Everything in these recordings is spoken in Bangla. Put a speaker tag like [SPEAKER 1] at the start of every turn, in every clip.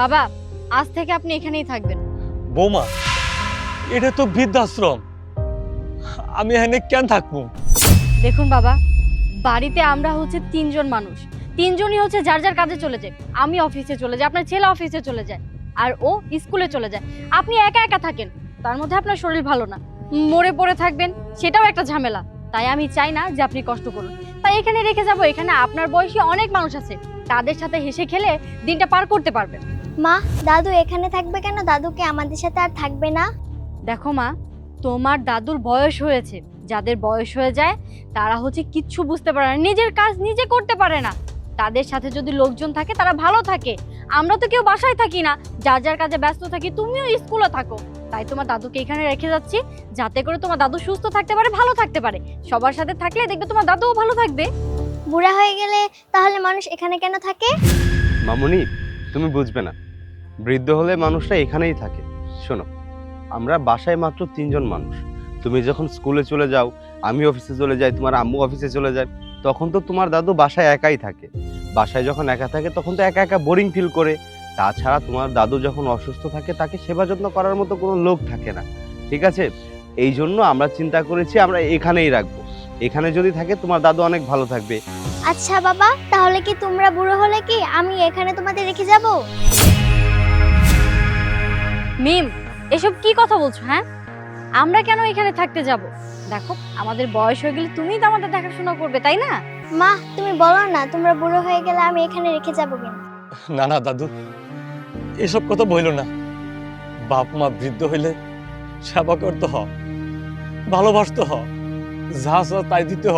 [SPEAKER 1] বাবা আজ থেকে আপনি এখানেই থাকবেন।
[SPEAKER 2] বৌমা এটা তো বৃদ্ধাশ্রম। আমি এখানে কেন থাকব?
[SPEAKER 1] দেখুন বাবা বাড়িতে আমরা হচ্ছে তিনজন মানুষ। তিনজনই হচ্ছে যার যার কাজে চলে যায়। আমি অফিসে চলে যাই আপনার ছেলে অফিসে চলে যায় আর ও স্কুলে চলে যায়। আপনি একা একা থাকেন তার মধ্যে আপনার শরীর ভালো না। মরে পড়ে থাকবেন সেটাও একটা ঝামেলা। তাই আমি চাই না যে আপনি কষ্ট করুন। তাই এখানে রেখে যাব এখানে আপনার বয়সী অনেক মানুষ আছে। তাদের সাথে হেসে খেলে দিনটা পার করতে পারবেন।
[SPEAKER 3] মা দাদু এখানে থাকবে কেন? দাদুকে আমাদের সাথে আর থাকবে না?
[SPEAKER 1] দেখো মা তোমার দাদুর বয়স হয়েছে। যাদের বয়স হয়ে যায় তারা হচ্ছে কিচ্ছু বুঝতে পারে না নিজের কাজ নিজে করতে পারে না। তাদের সাথে যদি লোকজন থাকে তারা ভালো থাকে। আমরা তো কেউ বাসায় থাকি না যার যার কাজে ব্যস্ত থাকি তুমিও স্কুলে থাকো। তাই তোমার দাদুকে এখানে রেখে যাচ্ছি যাতে করে তোমার দাদু সুস্থ থাকতে পারে ভালো থাকতে পারে। সবার সাথে থাকলে দেখবে তোমার দাদুও ভালো থাকবে।
[SPEAKER 3] বুড়া হয়ে গেলে তাহলে মানুষ এখানে কেন থাকে?
[SPEAKER 4] মামুনি তুমি বুঝবে না। বৃদ্ধ হলে মানুষরা এখানেই থাকে। শোনো, আমরা বাসায় মাত্র তিনজন মানুষ। তুমি যখন স্কুলে চলে যাও, আমি অফিসে চলে যাই, তোমার আম্মু অফিসে চলে যায়, তখন তো তোমার দাদু বাসায় একাই থাকে। বাসায় যখন একা থাকে, তখন তো একা একা বোরিং ফিল করে। তাছাড়া তোমার দাদু যখন অসুস্থ থাকে, তাকে সেবা যত্ন করার মতো কোনো লোক থাকে না। ঠিক আছে? এই জন্য আমরা চিন্তা করেছি, আমরা এখানেই রাখব। এখানে যদি থাকে তোমার দাদু অনেক ভালো থাকবে।
[SPEAKER 3] আচ্ছা বাবা তাহলে কি তোমরা বুড়ো হলে কি আমি এখানে তোমাদের রেখে যাব?
[SPEAKER 1] মিম এসব কি কথা বলছো হ্যাঁ? আমরা কেন এখানে থাকতে যাব? দেখো আমাদের বয়স হয়ে গেলে তুমিই তো আমাদের দেখাশোনা করবে তাই না?
[SPEAKER 3] মা তুমি বলো না তোমরা বুড়ো হয়ে গেলে আমি এখানে রেখে যাব কেন?
[SPEAKER 2] না না দাদু এসব কথা বইল না। বাপ মা বৃদ্ধ হইলে সেবা করতে হ ভালোবাসতে হ যা যা তাই দিতে হ।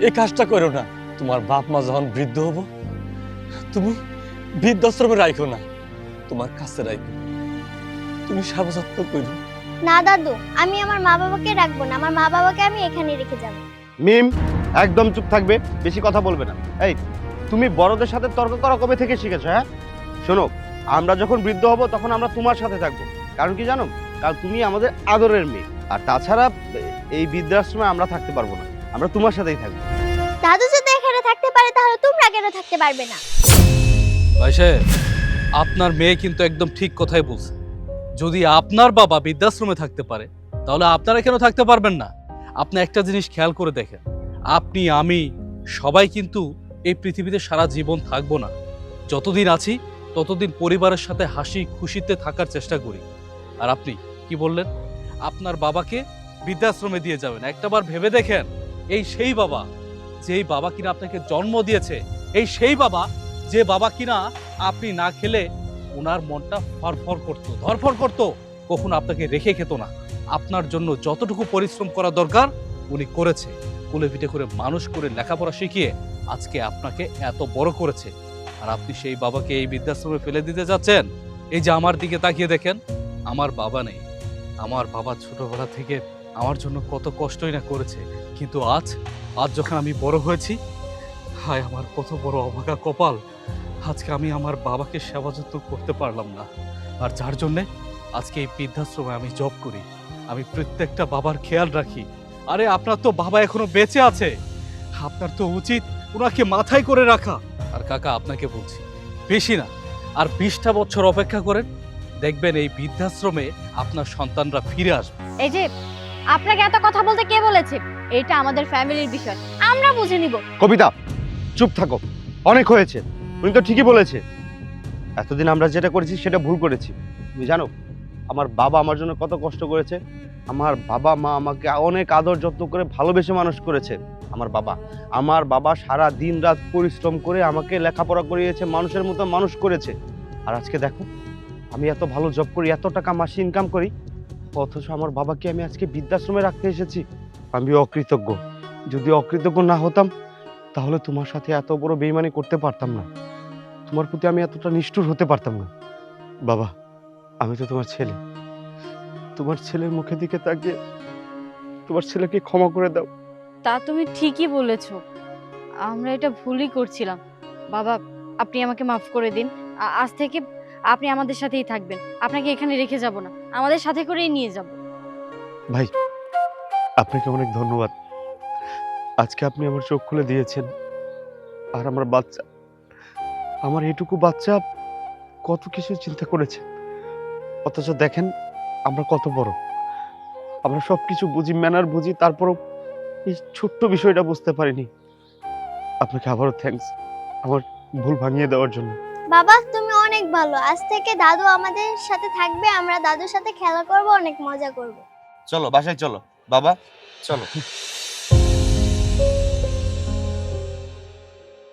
[SPEAKER 2] এই কাজটা করো না। তোমার বাপ মা যখন বৃদ্ধ হব তুমি বৃদ্ধাশ্রমে রাখো না। তোমার কাছে রাখো তুমি সেবা যত্ন করো
[SPEAKER 3] না দাদু আমি আমার মা বাবাকে রাখব না। আমার মা বাবাকে আমি এখানে রেখে যাব।
[SPEAKER 4] মিম একদম চুপ থাকবে। বেশি কথা বলবে না। এই তুমি বড়দের সাথে তর্ক করা কবে থেকে শিখেছো হ্যাঁ? শোনো আমরা যখন বৃদ্ধ হব তখন আমরা তোমার সাথে থাকব। কারণ কি জানো? কারণ তুমি আমাদের আদরের মেয়ে। আর তাছাড়া এই বৃদ্ধাশ্রমে আমরা থাকতে পারব না। আমরা তোমার সাথেই থাকব।
[SPEAKER 3] দাদু যদি এখানে থাকতে পারে তাহলে তোমরা কেন থাকতে পারবে না?
[SPEAKER 5] ভাই সাহেব আপনার মেয়ে কিন্তু একদম ঠিক কথাই বলছে। যদি আপনার বাবা বৃদ্ধাশ্রমে থাকতে পারে তাহলে আপনারা কেন থাকতে পারবেন না? আপনি একটা জিনিস খেয়াল করে দেখেন। আপনি আমি সবাই কিন্তু এই পৃথিবীতে সারা জীবন থাকব না। যতদিন আছি ততদিন পরিবারের সাথে হাসি খুশিতে থাকার চেষ্টা করি। আর আপনি কি বললেন? আপনার বাবাকে বৃদ্ধাশ্রমে দিয়ে যাবেন। একটাবার ভেবে দেখেন, এই সেই বাবা, যেই বাবা কিনা আপনাকে জন্ম দিয়েছে, এই সেই বাবা, যে বাবা কিনা আপনি না খেলে ওনার মনটা ফরফর করতো, ধরফর করতো, কখনো আপনাকে রেখে খেত না। আপনার জন্য যতটুকু পরিশ্রম করা দরকার, উনি করেছে। কুলে পিঠে করে মানুষ করে লেখাপড়া শিখিয়ে আজকে আপনাকে এত বড় করেছে। আর আপনি সেই বাবাকে এই বৃদ্ধাশ্রমে ফেলে দিতে যাচ্ছেন? এই যে আমার দিকে তাকিয়ে দেখেন, আমার বাবা নেই। আমার বাবা ছোটবেলা থেকে আমার জন্য কত কষ্টই না করেছে, কিন্তু আজ আজ যখন আমি বড় হয়েছি, হায় আমার কত বড় অভাগা কপাল। আজকে আমি আমার বাবাকে সেবা যত্ন করতে পারলাম না। আর যার জন্যে আজকে এই বৃদ্ধাশ্রমে আমি জব করি। আমি প্রত্যেকটা বাবার খেয়াল রাখি। আরে, আপনার তো বাবা এখনও বেঁচে আছে। আপনার তো উচিত ওনাকে মাথায় করে রাখা। আর কাকা, আপনাকে বলছি, বেশি না। আর বিশটা বছর অপেক্ষা করেন দেখবেন এই বৃদ্ধাশ্রমে আপনার সন্তানরা ফিরে আসবে।
[SPEAKER 1] এই যে আপনাকে এত কথা বলতে কে বলেছে? এটা আমাদের ফ্যামিলির বিষয়। আমরা বুঝে নিব।
[SPEAKER 4] কবিতা চুপ থাকো। অনেক হয়েছে। উনি তো ঠিকই বলেছে। এতদিন আমরা যেটা করেছি সেটা ভুল করেছি। তুমি জানো আমার বাবা আমার জন্য কত কষ্ট করেছে। আমার বাবা মা আমাকে অনেক আদর যত্ন করে ভালোবেসে মানুষ করেছে। আমার বাবা আমার বাবা সারা দিন রাত পরিশ্রম করে আমাকে লেখাপড়া করিয়েছে মানুষের মতো মানুষ করেছে। আর আজকে দেখো আমি এত ভালো জব করি, এত টাকা মাসে ইনকাম করি, অথচ আমার বাবাকে আমি আজকে বৃদ্ধাশ্রমে রাখতে এসেছি। আমি অকৃতজ্ঞ। যদি অকৃতজ্ঞ না হতাম, তাহলে তোমার সাথে এত বড় বেইমানি করতে পারতাম না। তোমার প্রতি আমি এতটা নিষ্ঠুর হতে পারতাম না। বাবা, আমি তো তোমার ছেলে। তোমার ছেলের মুখের দিকে তাকিয়ে তোমার ছেলেকে ক্ষমা করে দাও।
[SPEAKER 1] তা তুমি ঠিকই বলেছ। আমরা এটা ভুলই করছিলাম। বাবা, আপনি আমাকে মাফ করে দিন। আজ থেকে আপনি আমাদের সাথেই থাকবেন। আপনাকে এখানে রেখে যাব না। আমাদের সাথে করেই নিয়ে যাব।
[SPEAKER 4] ভাই আপনাকে অনেক ধন্যবাদ। আজকে আপনি আমার চোখ খুলে দিয়েছেন। আর আমার বাচ্চা আমার এটুকু বাচ্চা কত কিছু চিন্তা করেছে। অথচ দেখেন আমরা কত বড়। আমরা সব কিছু বুঝি ম্যানার বুঝি তারপরও এই ছোট্ট বিষয়টা বুঝতে পারিনি। আপনাকে আবারও থ্যাঙ্কস আমার ভুল ভাঙিয়ে দেওয়ার জন্য।
[SPEAKER 3] বাবা তুমি অনেক ভালো। আজ থেকে দাদু আমাদের সাথে থাকবে, আমরা দাদুর সাথে খেলা করব, অনেক মজা করব।
[SPEAKER 4] চলো, বাসায় চলো। বাবা, চলো।